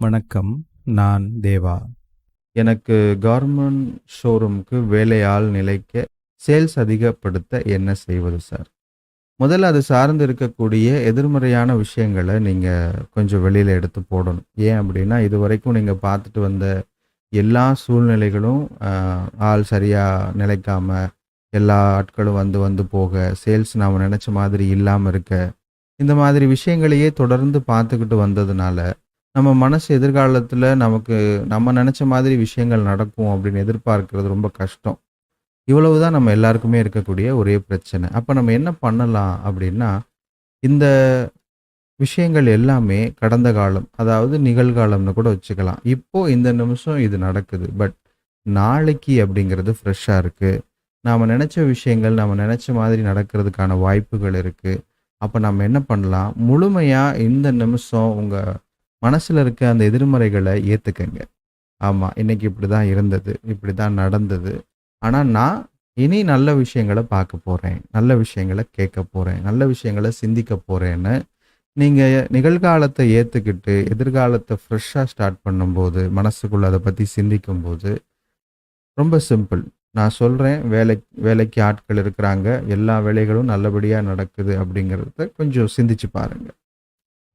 வணக்கம் நான் தேவா. எனக்கு கார்மெண்ட் ஷோரூம்க்கு வேலையால் நிலைக்க சேல்ஸ் அதிகப்படுத்த என்ன செய்வது சார் முதல்ல அது சார்ந்து இருக்கக்கூடிய எதிர்மறையான விஷயங்களை நீங்கள் கொஞ்சம் வெளியில் எடுத்து போடணும். ஏன் அப்படின்னா இது வரைக்கும் நீங்கள் பார்த்துட்டு வந்த எல்லா சூழ்நிலைகளும் ஆள் சரியாக நிலைக்காம எல்லா ஆட்களும் வந்து வந்து போக சேல்ஸ் நாம் நினச்ச மாதிரி இல்லாமல் இருக்க இந்த மாதிரி விஷயங்களையே தொடர்ந்து பார்த்துக்கிட்டு வந்ததுனால நம்ம மனசு எதிர்காலத்தில் நமக்கு நம்ம நினச்ச மாதிரி விஷயங்கள் நடக்கும் அப்படின்னு எதிர்பார்க்கறது ரொம்ப கஷ்டம். இவ்வளவு தான் நம்ம எல்லாருக்குமே இருக்கக்கூடிய ஒரே பிரச்சனை. அப்போ நம்ம என்ன பண்ணலாம் அப்படின்னா இந்த விஷயங்கள் எல்லாமே கடந்த காலம் அதாவது நிகழ்காலம்னு கூட வச்சுக்கலாம். இப்போ இந்த நிமிஷம் இது நடக்குது. பட் நாளைக்கு அப்படிங்கிறது ஃப்ரெஷ்ஷாக இருக்குது நாம் நினச்ச விஷயங்கள் நம்ம நினச்ச மாதிரி நடக்கிறதுக்கான வாய்ப்புகள் இருக்குது அப்போ நம்ம என்ன பண்ணலாம்? முழுமையாக இந்த நிமிஷம் உங்கள் மனசில் இருக்க அந்த எதிர்மறைகளை ஏற்றுக்கங்க ஆமாம் இன்னைக்கு இப்படி தான் இருந்தது இப்படி தான் நடந்தது. ஆனால் நான் இனி நல்ல விஷயங்களை பார்க்க போகிறேன் நல்ல விஷயங்களை கேட்க போகிறேன் நல்ல விஷயங்களை சிந்திக்க போகிறேன்னு நீங்கள் நிகழ்காலத்தை ஏற்றுக்கிட்டு எதிர்காலத்தை ஃப்ரெஷ்ஷாக ஸ்டார்ட் பண்ணும்போது மனசுக்குள்ள அதை பற்றி சிந்திக்கும்போது ரொம்ப சிம்பிள் நான் சொல்கிறேன் வேலை வேலைக்கு ஆட்கள் இருக்கிறாங்க எல்லா வேலைகளும் நல்லபடியாக நடக்குது அப்படிங்கிறத கொஞ்சம் சிந்திச்சு பாருங்கள்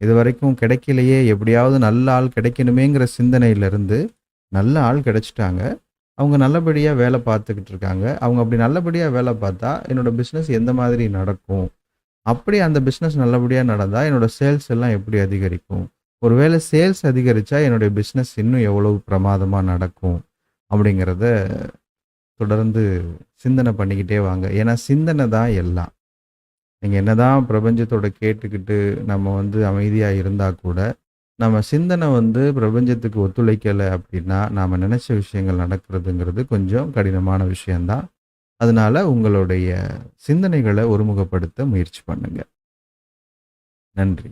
இது வரைக்கும் கிடைக்கலையே எப்படியாவது நல்ல ஆள் கிடைக்கணுமேங்கிற சிந்தனையிலிருந்து நல்ல ஆள் கிடைச்சிட்டாங்க. அவங்க நல்லபடியாக வேலை பார்த்துக்கிட்டு இருக்காங்க. அவங்க அப்படி நல்லபடியாக வேலை பார்த்தா என்னோட பிஸ்னஸ் எந்த மாதிரி நடக்கும்? அப்படி அந்த பிஸ்னஸ் நல்லபடியாக நடந்தால் என்னோட சேல்ஸ் எல்லாம் எப்படி அதிகரிக்கும்? ஒருவேளை சேல்ஸ் அதிகரித்தா என்னுடைய பிஸ்னஸ் இன்னும் எவ்வளவு பிரமாதமாக நடக்கும்? அப்படிங்கிறத தொடர்ந்து சிந்தனை பண்ணிக்கிட்டே வாங்க. ஏன்னா சிந்தனை தான் எல்லாம். நீங்கள் என்ன தான் பிரபஞ்சத்தோட கேட்டுக்கிட்டு நம்ம வந்து அமைதியாக இருந்தால் கூட நம்ம சிந்தனை வந்து பிரபஞ்சத்துக்கு ஒத்துழைக்கலை அப்படின்னா நாம் நினச்ச விஷயங்கள் நடக்கிறதுங்கிறது கொஞ்சம் கடினமான விஷயந்தான் அதனால உங்களுடைய சிந்தனைகளை ஒருமுகப்படுத்த முயற்சி பண்ணுங்கள் நன்றி.